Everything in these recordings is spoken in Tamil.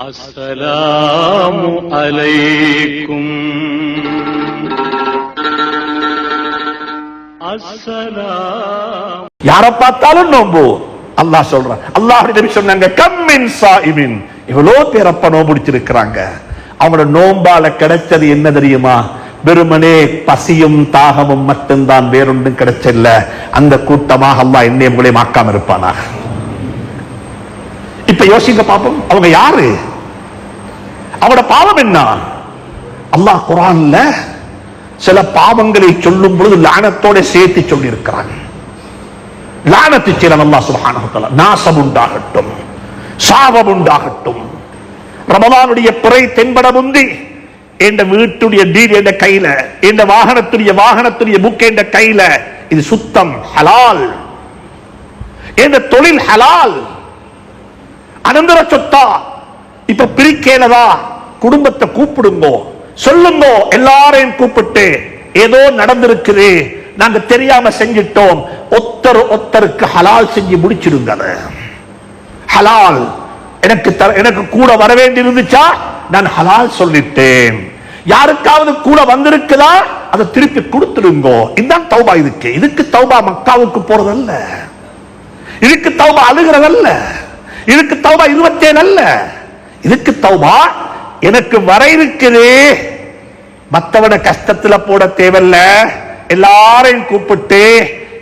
السلام عليكم السلام யார பார்த்தாலும் நோம்பு அல்லாஹ் சொல்றான் அல்லாஹ் நபி சொன்னாங்க கம்மின் சாயிமின் இவ்வளோ பேரப்ப நோம்பு பிடிச்சிருக்கிறாங்க அவங்களோட நோம்பால கிடைச்சது என்ன தெரியுமா வெறுமனே பசியும் தாகமும் மட்டும்தான் வேறொன்றும் கிடைச்சல்ல அந்த கூட்டமாக அல்லாஹ் என்னை உங்களையும் ஆக்காம இருப்பானா இப்ப யோசிங்க பாப்போம் அவங்க யாரு அவட பாவம் என்ன? அல்லாஹ் குரான்ல சில பாவங்களை சொல்லும் பொழுது லானத்தோட சேர்த்து சொல்லி இருக்கிறான் லானத்து செய்யலாம் அல்லா சுபான நாசம் உண்டாகட்டும் சாபம் உண்டாகட்டும். ரமலானுடைய பிறை தென்பட முந்தி என்ற வீட்டுடைய டீல் என்ற கையில என்ற வாகனத்துடைய வாகனத்துடைய புக் என்ற கையில இது சுத்தம் ஹலால். என்ற தொழில் ஹலால். அனந்தர சொத்தா. இப்ப பிரிக்கேலதா? குடும்பத்தை கூப்பிடுங்கோ சொல்லுங்கோ எல்லாரையும் கூப்பிட்டு ஏதோ நடந்திருக்குது நாங்க தெரியாம செஞ்சிட்டோம் ஒத்தர் ஒத்தருக்கு ஹலால் செஞ்சு முடிச்சிடுங்க அதை. ஹலால் எனக்கு எனக்கு கூட வர வேண்டி இருந்துச்சா நான் ஹலால் சொல்லிட்டேன். யாருக்காவது கூட வந்திருக்குதா? அதை திருப்பி கொடுத்துடுங்கோ. இதுதான் தௌபா இதுக்கு. இதுக்கு தௌபா மக்காவுக்கு போறதல்ல. இதுக்கு தௌபா அழுகிறதல்ல. இதுக்கு தௌபா இருபத்தேழு அல்ல. இதுக்கு தௌபா எனக்கு வர இருக்குது. மத்தவன கஷ்டத்துல போட தேவையில்ல. எல்லாரையும் கூப்பிட்டு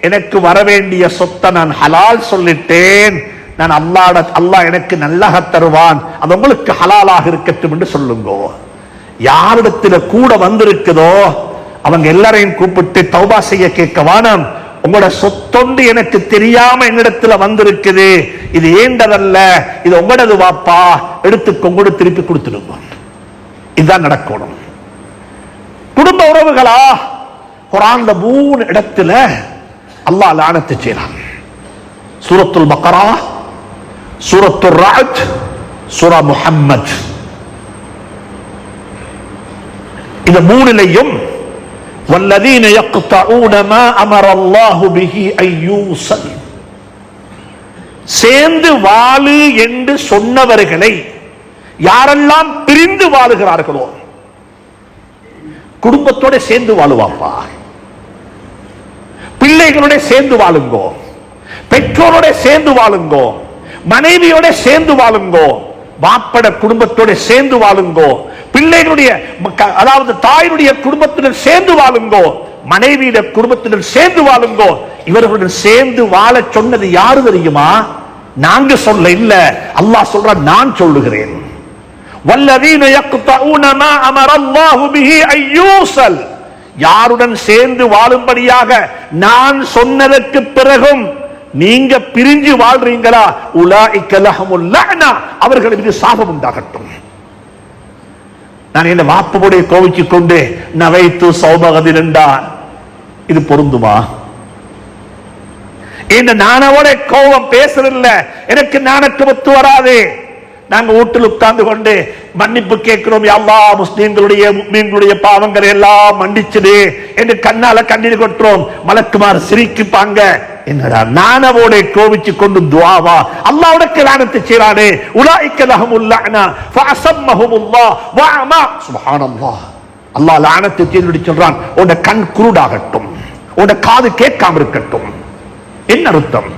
எனக்கு வர வேண்டிய சொத்தை நான் ஹலால் சொல்லிட்டேன். நான் அல்லாட அல்லாஹ் எனக்கு நல்லாக தருவான். அது உங்களுக்கு ஹலாலாக இருக்கட்டும் என்று சொல்லுங்க. யாரிடத்துல கூட வந்திருக்குதோ அவங்க எல்லாரையும் கூப்பிட்டு தௌபா செய்ய கேட்க வானம். உங்களோட சொத்தொண்டு எனக்கு தெரியாம என்னிடத்துல வந்திருக்குது. இது ஏண்டதல்ல? இது உங்களது வாப்பா. எடுத்து கொங்கோடு திருப்பி கொடுத்துடுங்க இதுதான் நடக்கணும். குடும்ப உறவுகளா? குரான்ல மூணு இடத்துல அல்லாஹ் லானத்து செய்யலாம் சூரத்துல் பக்கரா சூரத்துல் ராஜ் சூரா முஹம்மத். இந்த மூணுலையும் والذين يقطعون ما امر الله به ان يوصل சேர்ந்து வாழு என்று சொன்னவர்களை யாரெல்லாம் பிரிந்து வாழுகிறார்களோ குடும்பத்தோட சேர்ந்து வாழுவாப்பா பிள்ளைகளோட சேர்ந்து வாழுங்கோ பெற்றோரோட சேர்ந்து வாழுங்கோ மனைவியோட சேர்ந்து வாழுங்கோ வாப்பட குடும்பத்தோட சேர்ந்து வாழுங்கோ பிள்ளைகளுடைய மக்க- அதாவது தாயினுடைய குடும்பத்துடன் சேர்ந்து வாழுங்கோ. மனைவியிட குடும்பத்துடன் சேர்ந்து வாழுங்கோ. இவர்களுடன் சேர்ந்து வாழ சொன்னது யாரு தெரியுமா? நாங்க சொல்ல இல்ல. அல்லாஹ் சொல்ற நான் சொல்லுகிறேன். வல்லதீன யக்தஊன மா அமர அல்லாஹு பிஹி அன் யாருடன் சேர்ந்து வாழும்படியாக நான் சொன்னதற்கு பிறகும் நீங்க பிரிஞ்சு வாழ்றீங்களா? உலா இக்கலகம் அவர்கள் மீது சாபம் உண்டாகட்டும். நான் என்ன வாப்பமுடைய கோவிச்சு கொண்டு நவைத்து சௌபகதில் என்றால் இது பொருந்துமா? இந்த நானவோட கோபம் பேசுறதில்ல எனக்கு நானக்கு ஒத்து வராது. நாங்க வீட்டில் உட்கார்ந்து கொண்டு மன்னிப்பு கேட்கிறோம். எல்லா முஸ்லீம்களுடைய முஸ்லீம்களுடைய பாவங்களை எல்லாம் மன்னிச்சுடு என்று கண்ணால கண்ணீர் கொட்டுறோம். மலக்குமார் சிரிக்குப்பாங்க. என்னடா நானவோட கோபிச்சு கொண்டு துவாவா அல்லாஹ்வுடைய லானத்தை செய்றானே. உலாயிக்க லஹமுல்லானா ஃபஅஸம்மஹுமுல்லாஹ் வஅமா. சுப்ஹானல்லாஹ் அல்லாஹ் லானத்தை செய்து சொல்றான் உன்ட கண் குருடாகட்டும். உன்ட காது கேட்காம இருக்கட்டும். என்ன அர்த்தம்?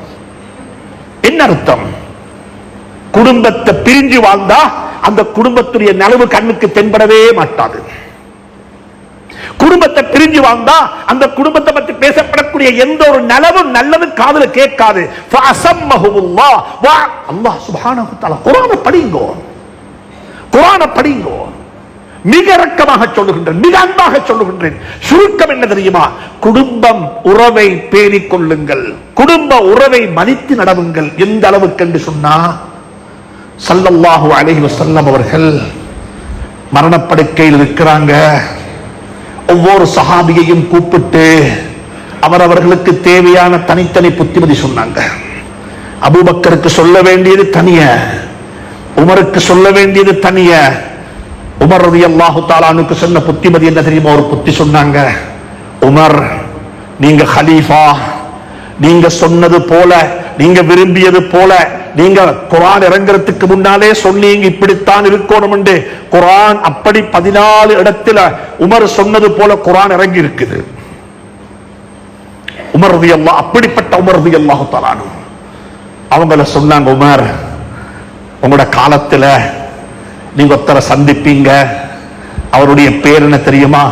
என்ன அர்த்தம்? குடும்பத்தை பிரிஞ்சு வாழ்ந்தா அந்த குடும்பத்துடைய நலவு கண்ணுக்கு தென்படவே மாட்டாது. குடும்பத்தை பிரிஞ்சு வாழ்ந்தா அந்த குடும்பத்தை பற்றி பேசப்படக்கூடிய எந்த ஒரு நலவும் நல்லது காதல கேட்காது. ஃபஅஸம்மஹுமுல்லாஹ் வா அல்லாஹ் சுபானகு வ குரான படிங்கோ. குரான படிங்கோ. மிக இரக்கமாக சொல்லுகின்றேன் மிக அன்பாக சொல்லுகின்றேன். சுருக்கம் என்ன தெரியுமா? குடும்பம் உறவை பேணிக் கொள்ளுங்கள். குடும்ப உறவை மதித்து நடவுங்கள். எந்த அளவுக்கு என்று சொன்னா சல்லல்லாஹு அலைஹி வஸல்லம் அவர்கள் மரணப்படுக்கையில் இருக்கிறாங்க. ஒவ்வொரு சஹாபியையும் கூப்பிட்டு அவர் அவர்களுக்கு தேவையான தனித்தனி புத்திமதி சொன்னாங்க. அபூபக்கருக்கு சொல்ல வேண்டியது தனிய உமருக்கு சொல்ல வேண்டியது தனிய. உமர் ரதி அல்லாஹு தாலானுக்கு சொன்ன புத்திமதி என்ன தெரியுமா? ஒரு புத்தி சொன்னாங்க. உமர் நீங்க ஹலீஃபா நீங்க சொன்னது போல நீங்க விரும்பியது போல நீங்க குரான் இறங்குறதுக்கு முன்னாலே சொன்னீங்க இப்படித்தான் இருக்கணும் என்று குரான் அப்படி பதினாலு இடத்துல உமர் சொன்னது போல குரான் இறங்கி இருக்குது உமர் ரலியல்லாஹு அப்படிப்பட்ட உமர் ரலியல்லாஹு தஆலா அவங்கள சொன்னாங்க உமர் உங்களோட காலத்துல நீங்க ஒருத்தரை சந்திப்பீங்க. அவருடைய பேர் என்ன தெரியுமா?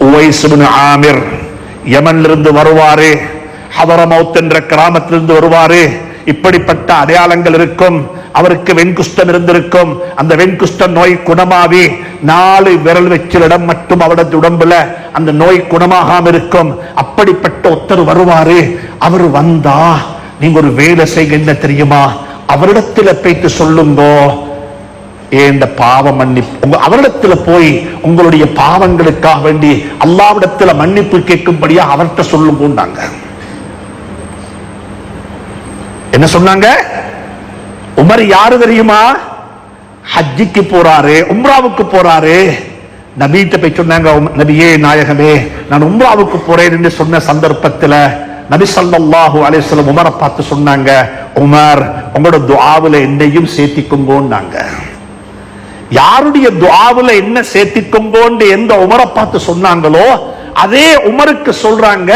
உவைசுபின் ஆமிர் யமன்ல இருந்து வருவாரு. ஹதரமௌத் என்ற கிராமத்திலிருந்து வருவாரு. இப்படிப்பட்ட அடையாளங்கள் இருக்கும். அவருக்கு வெண்குஷ்டம் இருந்திருக்கும். அந்த வெண்குஷ்ட நோய் குணமாவி நாலு விரல் வச்சில் மட்டும் அவரது உடம்புல. அந்த நோய் குணமாகாம இருக்கும். அப்படிப்பட்ட ஒருத்தர் வருவாரு. அவர் வந்தா நீங்க ஒரு வேலை செய்ய என்ன தெரியுமா? அவரிடத்துல போயிட்டு சொல்லுங்கோ. இந்த பாவ மன்னிப்பு? உங்க அவரிடத்துல போய் உங்களுடைய பாவங்களுக்காக வேண்டி அல்லாவிடத்துல மன்னிப்பு கேட்கும்படியா அவர்கிட்ட சொல்லுங்கோண்டாங்க என்ன சொன்னாங்க? உமர் யாரு தெரியுமா? ஹஜ்ஜிக்கு போறாரு உம்ராவுக்கு போறாரு. நபீட்ட போய் சொன்னாங்க "உம்- நபியே நாயகமே நான் உம்ராவுக்கு போறேன் என்று சொன்ன சந்தர்ப்பத்துல நபி சல்லாஹு அலிஸ்லம் உமரை பார்த்து சொன்னாங்க உமர் உங்களோட துவாவில் என்னையும் சேர்த்திக்குங்கோன்னாங்க. யாருடைய துவாவில் என்ன சேர்த்திக்குங்கோன்னு எந்த உமரை பார்த்து சொன்னாங்களோ அதே உமருக்கு சொல்றாங்க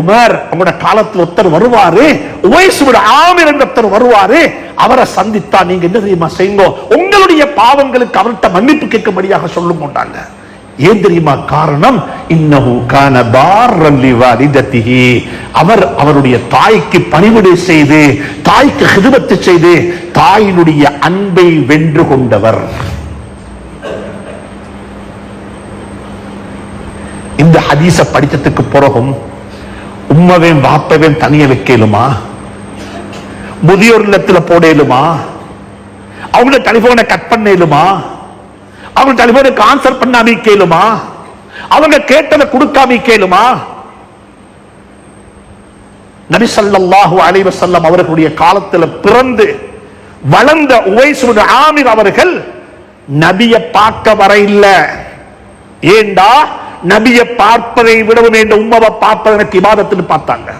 உமர் அவங்களோட காலத்துல ஒருத்தர் வருவாரு உவைசுட ஆமிர் என்ற ஒருத்தர் வருவாரு அவரை சந்தித்தா நீங்க என்ன தெரியுமா செய்யுங்க? உங்களுடைய பாவங்களுக்கு அவர்கிட்ட மன்னிப்பு கேட்கும்படியாக சொல்லும் போட்டாங்க. ஏன் தெரியுமா காரணம்? இன்னஹு கான அவர் அவருடைய தாய்க்கு பணிவிடை செய்து தாய்க்கு ஹிதுபத்து செய்து தாயினுடைய அன்பை வென்று கொண்டவர். இந்த ஹதீஸ படித்ததுக்கு பிறகும் உம்மவையும் பாப்பவேன் தனிய வைக்கலுமா? முதியோர் இல்லத்துல போடலுமா? அவங்க டெலிபோனை கட் பண்ணலுமா? அவங்க டெலிபோனுக்கு ஆன்சர் பண்ணாம கேளுமா அவங்க கேட்டதை கொடுக்காம கேளுமா நபிசல்லாஹு ஸல்லல்லாஹு செல்லம் அவர்களுடைய காலத்துல பிறந்து வளர்ந்த உவைசுடைய ஆமிர் அவர்கள் நபிய பார்க்க வர இல்லை. ஏண்டா? நபிய பார்ப்பதை விடவும் என்ற உம்மவை பார்ப்பதை எனக்கு இபாதத்துன்னு பார்த்தாங்க.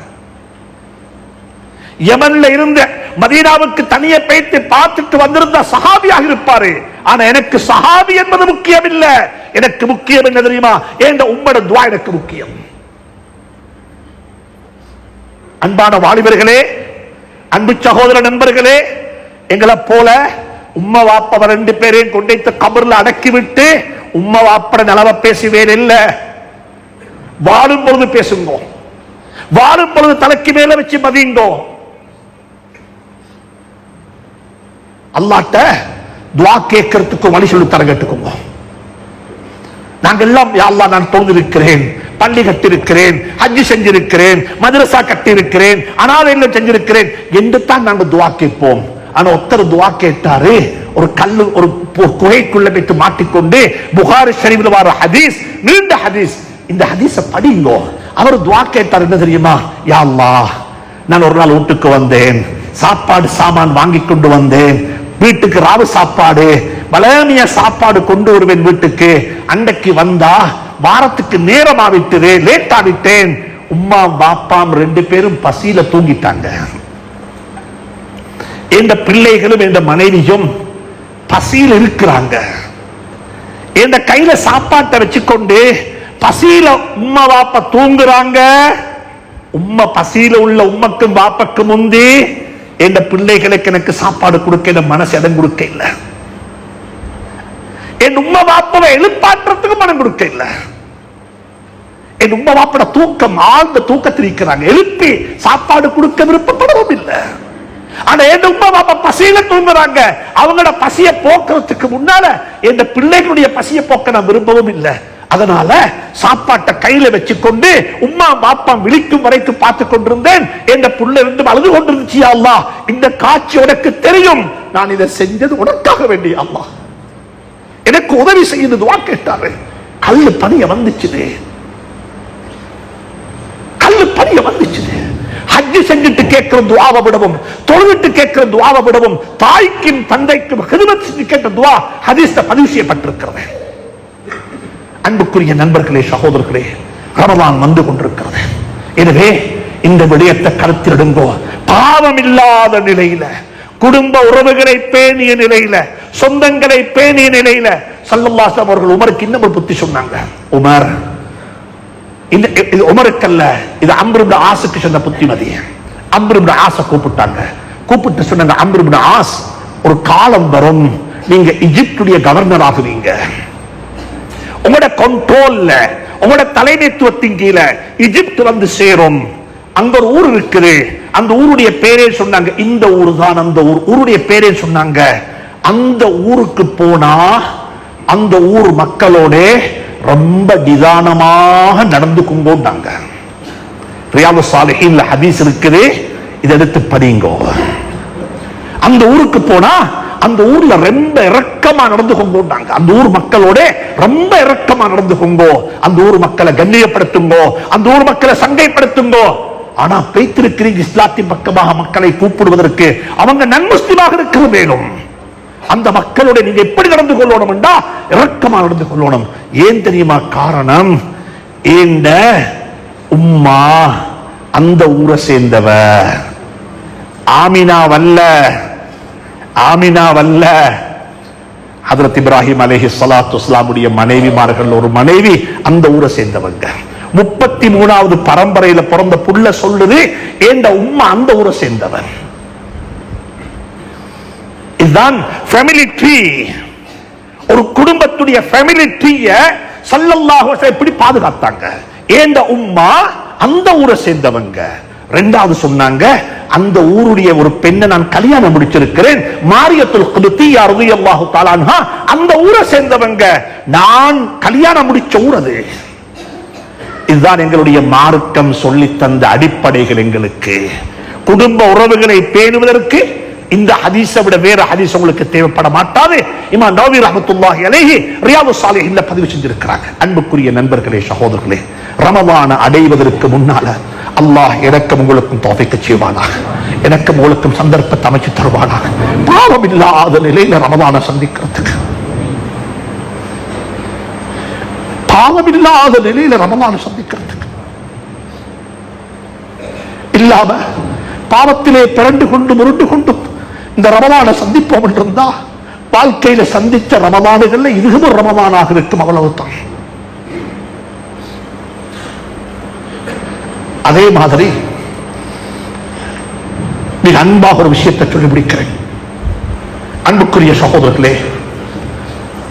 யமன்ல இருந்த மதீனாவுக்கு தனியே பேத்து பார்த்துட்டு வந்திருந்த சஹாபியாக இருப்பாரு. ஆனா எனக்கு சஹாபி என்பது முக்கியம் இல்ல எனக்கு முக்கியம் என்ன தெரியுமா? ஏண்ட உம்மட துவா எனக்கு முக்கியம். அன்பான வாலிபர்களே அன்பு சகோதர நண்பர்களே எங்களை போல உம்ம வாப்பவ ரெண்டு பேரையும் கொண்டு கபர்ல அடக்கி விட்டு உம்மா வாப்பட நலவ பேசுவேன் இல்ல. வாழும் பொழுது பேசுங்க. வாழும் பொழுது தலைக்கு மேல வச்சு மதியுங்கோ. அல்லாட்ட துவா கேட்கறதுக்கும் வழி சொல்லி தர கேட்டுக்கோங்க. நாங்கெல்லாம் எல்லாம் யா நான் தொழுதிருக்கிறேன் பள்ளி கட்டிருக்கிறேன் ஹஜ்ஜி செஞ்சிருக்கிறேன் மதரசா கட்டியிருக்கிறேன் அனாதை செஞ்சிருக்கிறேன் என்று தான் நாங்க துவா கேட்போம். ஆனா ஒருத்தர் துவா கேட்டாரு. ஒரு கல்லு ஒரு குகைக்குள்ள போயிட்டு மாட்டிக்கொண்டு புகாரி ஷரீஃப்ல வர ஹதீஸ் நீண்ட ஹதீஸ். இந்த ஹதீஸ படிங்கோ. அவர் துவா கேட்டார் என்ன தெரியுமா? யா நான் ஒரு நாள் வீட்டுக்கு வந்தேன். சாப்பாடு சாமான் வாங்கி கொண்டு வந்தேன். வீட்டுக்கு ராவு சாப்பாடு பலமிய சாப்பாடு கொண்டு வருவேன் வீட்டுக்கு. அன்றைக்கு வந்தா வாரத்துக்கு நேரமா விட்டுது லேட்டா விட்டேன் உம்மா பாப்பாம் ரெண்டு பேரும் பசியில தூங்கிட்டாங்க. எந்த பிள்ளைகளும் எந்த மனைவியும் பசியில் இருக்கிறாங்க. இந்த கையில சாப்பாட்டை வச்சுக்கொண்டு பசியில உம்மா வாப்ப தூங்குறாங்க? உம்மா பசியில உள்ள உம்மக்கும் வாப்பக்கும் முந்தி இந்த பிள்ளைகளுக்கு எனக்கு சாப்பாடு கொடுக்க இந்த மனசு இடம் கொடுக்க இல்ல. என் உம்மா வாப்பவை எழுப்பாட்டுறதுக்கு மனம் கொடுக்க இல்ல. என் உம்மா வாப்பட தூக்கம் ஆழ்ந்த தூக்கத்தில் இருக்கிறாங்க எழுப்பி சாப்பாடு கொடுக்க விருப்பப்படவும் இல்லை. ஆனா என் உம்மா பாப்பா பசியில தூங்குறாங்க. அவங்களோட பசிய போக்குறதுக்கு முன்னால என் பிள்ளைகளுடைய பசிய போக்க நான் விரும்பவும் இல்லை. அதனால சாப்பாட்டை கையில வச்சுக்கொண்டு உம்மா பாப்பா விழிக்கும் வரைக்கும் பார்த்து கொண்டிருந்தேன். என் புள்ள இருந்து அழுது கொண்டிருந்துச்சு அல்லா இந்த காட்சி உனக்கு தெரியும். நான் இதை செஞ்சது உனக்காக வேண்டிய அல்லா எனக்கு உதவி செய்யுது துவா கேட்டாரு. கல்லு பணிய வந்துச்சுது. கல்லு பணிய வந்துச்சுது. ஹஜ்ஜு செஞ்சுட்டு கேட்கிற துவாவை விடவும் தொழுதுட்டு கேட்கிற துவாவை விடவும் தாய்க்கும் தந்தைக்கும் ஹிதமத் செஞ்சு கேட்ட துவா ஹதீஸ்ல பதிவு செய்யப்பட்டிருக்கிறது. அன்புக்குரிய நண்பர்களே சகோதரர்களே ரமதான் வந்து கொண்டிருக்கிறது. எனவே இந்த விடயத்தை கருத்திடுங்கோ பாவம் இல்லாத நிலையில குடும்ப உறவுகளை பேணிய நிலையில சொந்தங்களை பேணிய நிலையில சல்லல்லாசம் அவர்கள் உமருக்கு இன்னும் ஒரு புத்தி சொன்னாங்க. உமர் இது இது உமருக்கல்ல. இது அம்ருப்ன ஆசுக்கு சொன்ன புத்திமதி. அம்ருப்ன ஆசை கூப்பிட்டாங்க. கூப்பிட்டு சொன்னாங்க அம்ருப்ன ஆஸ் ஒரு காலம் வரும். நீங்க இஜிப்டுடைய கவர்னர் ஆகுவீங்க. உங்களோட கண்ட்ரோல்ல உங்களோட தலைமைத்துவத்தின் கீழே இஜிப்ட் வந்து சேரும். அங்க ஒரு ஊர் இருக்குது. அந்த ஊருடைய பேரே சொன்னாங்க இந்த ஊர் தான் அந்த ஊர். ஊருடைய பேரே சொன்னாங்க அந்த ஊருக்கு போனா அந்த ஊர் மக்களோட ரொம்ப நிதானமாக நடந்து கொண்டோண்டாங்க ரியாது சாலிஹின்ல ஹதீஸ் இருக்குது. இதை எடுத்து படிங்கோ. அந்த ஊருக்கு போனா அந்த ஊர்ல ரொம்ப இறக்கமா நடந்து கொண்டாங்க அந்த ஊர் மக்களோட ரொம்ப இறக்கமா நடந்து கொங்கோ. அந்த ஊர் மக்களை கண்ணியப்படுத்துங்கோ. அந்த ஊர் மக்களை சங்கைப்படுத்துங்கோ. ஆனா பேத்திருக்கிறீங்க இஸ்லாத்தின் பக்கமாக மக்களை கூப்பிடுவதற்கு அவங்க நன்முஸ்லிமாக இருக்க வேணும் அந்த மக்களோட நீங்க எப்படி நடந்து கொள்ளணும் என்றா இரக்கமா நடந்து கொள்ளணும். ஏன் தெரியுமா காரணம்? ஏண்ட உம்மா அந்த ஊரை சேர்ந்தவ ஆமினா வல்ல ஆமினா வல்ல. ஹதரத் இப்ராஹிம் அலைஹி சலாத்து இஸ்லாமுடைய மனைவிமார்கள் ஒரு மனைவி அந்த ஊரை சேர்ந்தவங்க. முப்பத்தி மூணாவது பரம்பரையில பிறந்த புள்ள சொல்லுது ஏண்ட உம்மா அந்த ஊரை சேர்ந்தவன் இதுதான் ஃபேமிலி ட்ரீ ஒரு குடும்பத்துடைய ஃபேமிலி ட்ரீய சல்லல்லாஹு எப்படி பாதுகாத்தாங்க? ஏந்த உம்மா? அந்த ஊரை சேர்ந்தவங்க. ரெண்டாவது சொன்னாங்க அந்த ஊருடைய ஒரு பெண்ணை நான் கல்யாணம் முடிச்சிருக்கிறேன். மாரியத்துல் குதுத்தி அருதியல்லாஹு தாலான்ஹா அந்த ஊரை சேர்ந்தவங்க. நான் கல்யாணம் முடிச்ச ஊர் அது. இதுதான் எங்களுடைய மார்க்கம் சொல்லி தந்த அடிப்படைகள் எங்களுக்கு. குடும்ப உறவுகளை பேணுவதற்கு இந்த ஹதீஸை விட வேற ஹதீஸ் உங்களுக்கு தேவைப்பட மாட்டாது. இமா நவீர் ரஹமத்துல்லாஹி அலேஹி ரியாது சாலிஹின்ல பதிவு செஞ்சிருக்கிறாங்க. அன்புக்குரிய நண்பர்களே சகோதரர்களே ரமலான அடைவதற்கு முன்னால அல்லாஹ் எனக்கும் உங்களுக்கும் தோஃபிக்க செய்வானாக. எனக்கும் உங்களுக்கும் சந்தர்ப்பத்தை அமைச்சு தருவானாக. பாவம் இல்லாத நிலையில ரமலான சந்திக்கிறதுக்கு. பாவம் இல்லாத நிலையில ரமலான சந்திக்கிறதுக்கு. இல்லாம பாவத்திலே பிறண்டு கொண்டு முருண்டு கொண்டும் இந்த ரமலான சந்திப்போம் என்றிருந்தா வாழ்க்கையில சந்தித்த ரமலானுகள்ல இதுவும் ஒரு ரமலானாக இருக்கும் அவ்வளவுதான். அதே மாதிரி மிக அன்பாக ஒரு விஷயத்தை சொல்லி முடிக்கிறேன். அன்புக்குரிய சகோதரர்களே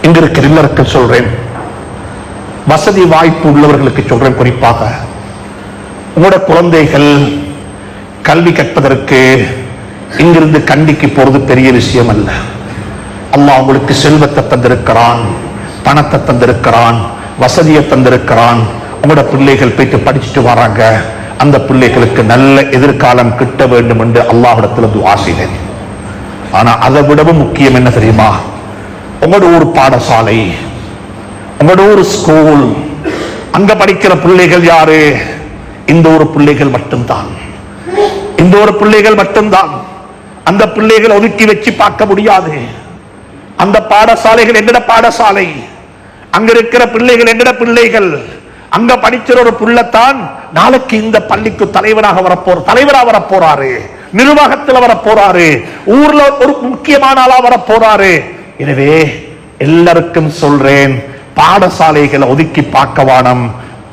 இங்க இருக்கிற சொல்றேன். வசதி வாய்ப்பு உள்ளவர்களுக்கு சொல்றேன் குறிப்பாக. உங்களோட குழந்தைகள் கல்வி கற்பதற்கு இங்கிருந்து கண்டிக்கு போறது பெரிய விஷயம் அல்ல அல்லாஹ் உங்களுக்கு செல்வத்தை தந்திருக்கிறான் பணத்தை தந்திருக்கிறான் வசதியை தந்திருக்கிறான். உங்களோட பிள்ளைகள் போயிட்டு படிச்சுட்டு வராங்க. அந்த பிள்ளைகளுக்கு நல்ல எதிர்காலம் கிட்ட வேண்டும் என்று அல்லாஹிடத்துல துவாசினேன் ஆனா அதை விடவும் முக்கியம் என்ன தெரியுமா? உங்களோட ஒரு பாடசாலை உங்களோட ஒரு ஸ்கூல் அங்க படிக்கிற பிள்ளைகள் யாரு? இந்த ஒரு பிள்ளைகள் மட்டும்தான். இந்த ஒரு பிள்ளைகள் மட்டும்தான். அந்த பிள்ளைகளை ஒதுக்கி வச்சு பார்க்க முடியாது. அந்த பாடசாலைகள் என்னட பாடசாலை. அங்க இருக்கிற பிள்ளைகள் என்னட பிள்ளைகள். அங்க படிச்சிற ஒரு புள்ளத்தான் நாளைக்கு இந்த பள்ளிக்கு தலைவராக வரப்போற தலைவரா வரப்போறாரு. நிர்வாகத்தில் போறாரு ஊர்ல ஒரு முக்கியமான ஆளா போறாரு எனவே எல்லாருக்கும் சொல்றேன் பாடசாலைகளை ஒதுக்கி பார்க்க வானம்.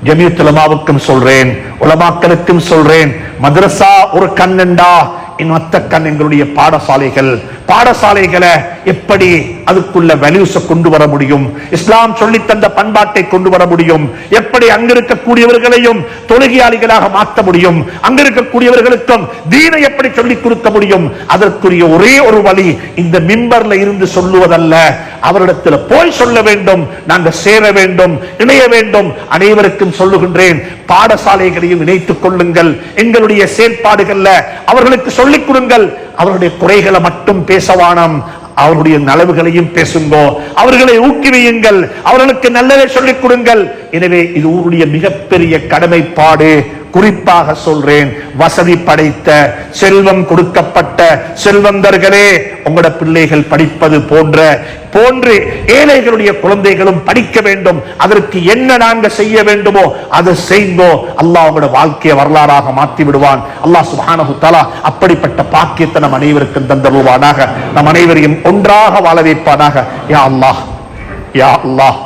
ஜமியத்துலமாவுக்கும் சொல்றேன் உலமாக்களுக்கும் சொல்றேன் மதரசா ஒரு கண்ணண்டா மத்த கண் எங்களுடைய பாடசாலைகள். பாடசாலைகளை எப்படி அதுக்குள்ள வேல்யூஸ கொண்டு வர முடியும்? இஸ்லாம் சொல்லி தந்த பண்பாட்டை கொண்டு வர முடியும். எப்படி அங்க இருக்கக்கூடியவர்களையும் தொழுகையாளிகளாக மாற்ற முடியும்? அங்க இருக்கக்கூடியவர்களுக்கும் தீனை எப்படி சொல்லிக் கொடுக்க முடியும்? அதற்குரிய ஒரே ஒரு வழி இந்த மிம்பர்ல இருந்து சொல்லுவதல்ல. அவரிடத்தில் போய் சொல்ல வேண்டும். நாங்கள் சேர வேண்டும். இணைய வேண்டும். அனைவருக்கும் சொல்லுகின்றேன். பாடசாலைகளையும் இணைத்துக் கொள்ளுங்கள். எங்களுடைய செயல்பாடுகள்ல அவர்களுக்கு சொல்லிக் கொடுங்கள். அவருடைய குறைகளை மட்டும் பேசவானம். அவருடைய நலவுகளையும் பேசுங்கோ. அவர்களை ஊக்குவியுங்கள். அவர்களுக்கு நல்லதை சொல்லிக் கொடுங்கள். எனவே இது ஊருடைய மிகப்பெரிய கடமைப்பாடு. குறிப்பாக சொல்றேன் வசதி படைத்த செல்வம் கொடுக்கப்பட்ட செல்வந்தர்களே உங்களோட பிள்ளைகள் படிப்பது போன்ற போன்று ஏழைகளுடைய குழந்தைகளும் படிக்க வேண்டும். அதற்கு என்ன நாங்க செய்ய வேண்டுமோ அதை செய்தோ அல்லாஹ் உங்களோட வாழ்க்கையை வரலாறாக மாற்றி விடுவான். அல்லாஹ் சுப்ஹானஹு தலா அப்படிப்பட்ட பாக்கியத்தை நம் அனைவருக்கும் தந்தருவானாக நம் அனைவரையும் ஒன்றாக வாழ வைப்பானாக. யா அல்லாஹ் யா அல்லாஹ்.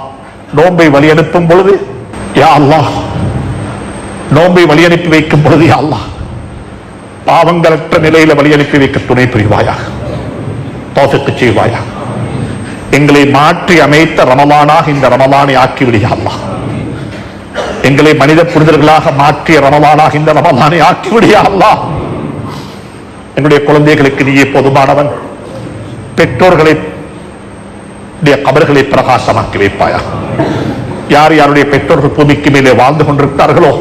நோன்பை வழி அனுப்பும் பொழுது யா அல்லாஹ் நோம்பை வழி அனுப்பி வைக்கும் பொழுது அல்லா பாவங்களற்ற நிலையில வழி அனுப்பி வைக்க துணை புரிவாயாக தோசத்து செய்வாயாக. எங்களை மாற்றி அமைத்த ரமலானாக இந்த ரமலானை ஆக்கி விடியா எங்களை மனித புரிதர்களாக மாற்றிய ரமலானாக இந்த ரமலானை ஆக்கி விடியா என்னுடைய எங்களுடைய குழந்தைகளுக்கு நீயே போதுமானவன். பெற்றோர்களை உடைய கபர்களை பிரகாசமாக்கி வைப்பாயா. யார் யாருடைய பெற்றோர்கள் பூமிக்கு மேலே வாழ்ந்து கொண்டிருக்கிறார்களோ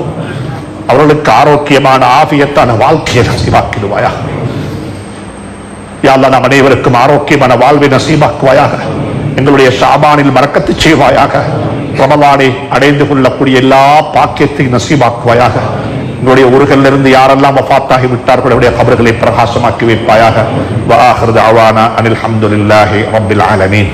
அவர்களுக்கு ஆரோக்கியமான ஆபியத்தான வாழ்க்கையை நசீவாக்கிடுவாயாக யாழ்ல நம் அனைவருக்கும் ஆரோக்கியமான வாழ்வை நசீபாக்குவாயாக எங்களுடைய ஷாபானில் மறக்கத்து செய்வாயாக. ரமலானை அடைந்து கொள்ளக்கூடிய எல்லா பாக்கியத்தையும் நசீபாக்குவாயாக எங்களுடைய ஊர்களில் இருந்து யாரெல்லாம் வஃபாத்தாகி விட்டார்கள் அவருடைய கபர்களை பிரகாசமாக்கி வைப்பாயாக. வாஹிரு அவானா அனில் ஹம்துலில்லாஹி ரப்பில் ஆலமீன்.